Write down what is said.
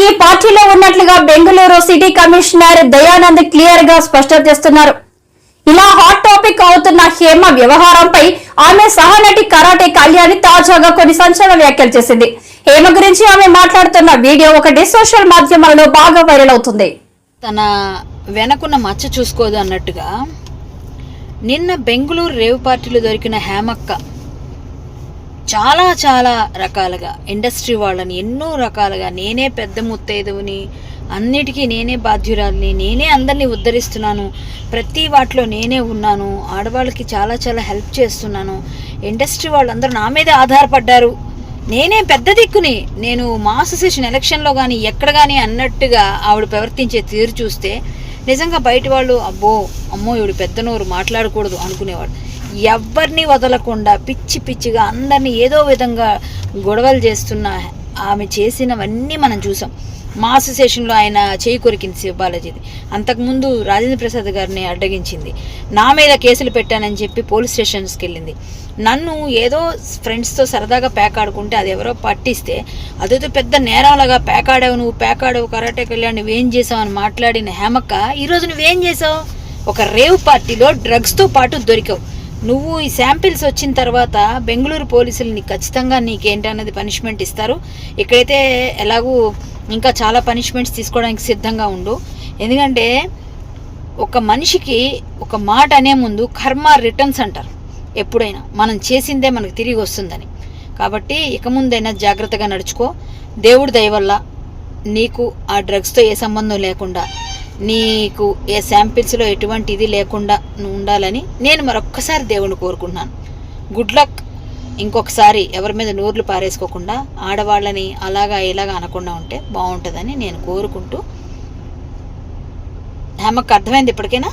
ఈ పార్టీలో ఉన్నట్లుగా బెంగళూరు సిటీ కమిషనర్ దయానంద్ క్లియర్గా స్పష్టం చేస్తున్నారు. ఇలా హాట్ టాపిక్ అవుతున్న హేమ వ్యవహారంపై ఆమె సహనటి కరాటే కళ్యాణి తాజాగా కొన్ని సంచలన వ్యాఖ్యలు చేసింది. హేమ గురించి ఆమె మాట్లాడుతున్న వీడియో ఒకటి సోషల్ మాధ్యమాలలో బాగా వైరల్ అవుతుంది. తన వెనకున్న మచ్చ చూసుకోదు అన్నట్టుగా నిన్న బెంగళూరు రేవు పార్టీలో దొరికిన హేమక్క చాలా చాలా రకాలుగా ఇండస్ట్రీ వాళ్ళని ఎన్నో రకాలుగా నేనే పెద్ద ముత్తైదువుని అన్నిటికీ నేనే బాధ్యురాలిని నేనే అందరినీ ఉద్ధరిస్తున్నాను ప్రతి వాటిలో నేనే ఉన్నాను ఆడవాళ్ళకి చాలా చాలా హెల్ప్ చేస్తున్నాను. ఇండస్ట్రీ వాళ్ళందరూ నా మీదే ఆధారపడ్డారు. నేనే పెద్ద దిక్కుని నేను మా అసోసియేషన్ ఎలక్షన్లో కానీ ఎక్కడ కానీ అన్నట్టుగా ఆవిడ ప్రవర్తించే తీరు చూస్తే నిజంగా బయట వాళ్ళు అబ్బో అమ్మో ఇవిడు పెద్ద నోరు మాట్లాడకూడదు అనుకునేవాడు ఎవరిని వదలకుండా పిచ్చి పిచ్చిగా అందరినీ ఏదో విధంగా గొడవలు చేస్తున్న ఆమె చేసినవన్నీ మనం చూసాం. మా అసోసియేషన్లో ఆయన చేయి కొరికింది శివబాలాజీది అంతకుముందు రాజేంద్ర ప్రసాద్ గారిని అడ్డగించింది. నా మీద కేసులు పెట్టానని చెప్పి పోలీస్ స్టేషన్స్కి వెళ్ళింది. నన్ను ఏదో ఫ్రెండ్స్తో సరదాగా పేకాడుకుంటే అది ఎవరో పట్టిస్తే అదేదో పెద్ద నేరంలాగా పేకాడావు నువ్వు పేకాడావు కరాటే కళ్యాణ్ నువ్వేం చేసావు అని మాట్లాడిన హేమక్క ఈరోజు నువ్వేం చేసావు? ఒక రేవ్ పార్టీలో డ్రగ్స్తో పాటు దొరికావు. నువ్వు ఈ శాంపిల్స్ వచ్చిన తర్వాత బెంగళూరు పోలీసులు నీకు ఖచ్చితంగా నీకేంటన్నది పనిష్మెంట్ ఇస్తారు. ఇక్కడైతే ఎలాగూ ఇంకా చాలా పనిష్మెంట్స్ తీసుకోవడానికి సిద్ధంగా ఉండు. ఎందుకంటే ఒక మనిషికి ఒక మాట అనే ముందు కర్మ రిటర్న్స్ అంటారు. ఎప్పుడైనా మనం చేసిందే మనకు తిరిగి వస్తుందని. కాబట్టి ఇక ముందైనా జాగ్రత్తగా నడుచుకో. దేవుడి దయ వల్ల నీకు ఆ డ్రగ్స్తో ఏ సంబంధం లేకుండా నీకు ఏ శాంపిల్స్లో ఎటువంటి ఇది లేకుండా ఉండాలని నేను మరొక్కసారి దేవుని కోరుకుంటున్నాను. గుడ్ లక్ ఇంకొకసారి ఎవరి మీద నూర్లు పారేసుకోకుండా ఆడవాళ్ళని అలాగా ఇలాగా అనకుండా ఉంటే బాగుంటుందని నేను కోరుకుంటూ. హేమకు అర్థమైంది ఇప్పటికైనా?